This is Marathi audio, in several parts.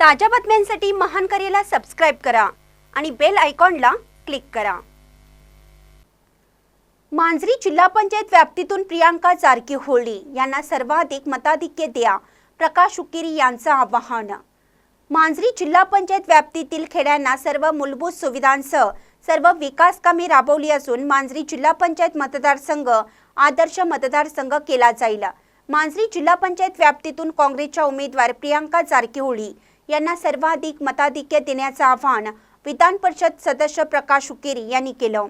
ताज्या बातम्यांसाठी महान करेला सबस्क्राईब करा आणि बेल आयकॉनला क्लिक करा. मांजरी जिल्हा पंचायत व्याप्तीतून प्रियांका जारकीहोळी यांना सर्वाधिक मताधिक्य द्या प्रकाश उकेरी यांचं आवाहन. मांजरी जिल्हा पंचायत व्याप्तीतील खेड्यांना सर्व मूलभूत सुविधांसह सर्व विकास कामे राबवली असून मांजरी जिल्हा पंचायत मतदारसंघ आदर्श मतदारसंघ केला जाईल. मांजरी जिल्हा पंचायत व्याप्तीतून काँग्रेसच्या उमेदवार प्रियांका जारकीहोळी यांना सर्वाधिक मताधिक्य देण्याचं आवाहन विधान परिषद सदस्य प्रकाश उकेरी यांनी केलं.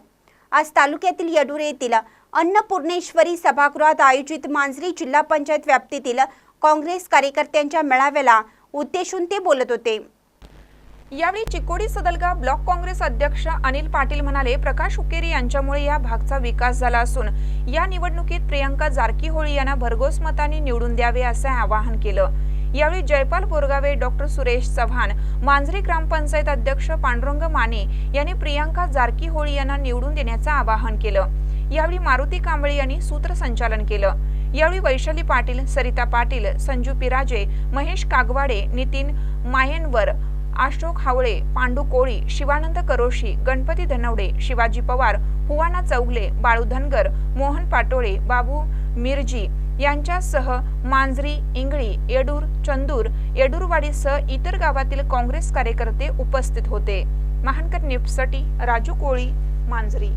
आज तालुक्यातील येडूर येथील अन्नपूर्णेश्वरी सभागृहात आयोजित मांजरी जिल्हा पंचायत व्याप्तीतील काँग्रेस कार्यकर्त्यांच्या मेळाव्याला उद्देशून ते बोलत होते. यावेळी चिकोडी सदलगा ब्लॉक काँग्रेस अध्यक्ष अनिल पाटील म्हणाले प्रकाश उकेरी यांच्यामुळे या भागचा विकास झाला असून या निवडणुकीत प्रियंका जारकीहोळी यांना भरघोस मताने निवडून द्यावे असे आवाहन केलं. यावेळी जयपाल बोरगावे डॉक्टर सुरेश चव्हाण मांजरी ग्रामपंचायत अध्यक्ष पांडुरंग माने यांनी प्रियंका जारकीहोळी यांना निवडून देण्याचं आवाहन केलं. यावेळी मारुती कांबळे यांनी सूत्रसंचालन केलं. यावेळी वैशाली पाटील सरिता पाटील संजू पिराजे महेश कागवाडे नितीन मायनवर अशोक हावळे पांडू कोळी शिवानंद करोशी गणपती धनवडे शिवाजी पवार हुवाना चौगले बाळू धनगर मोहन पाटोळे बाबू मिरजी यांच्यासह मांजरी इंगळी येडूर चंदूर येडूरवाडीसह इतर गावातील काँग्रेस कार्यकर्ते उपस्थित होते. महानकर न्यूजसाठी राजू कोळी मांजरी.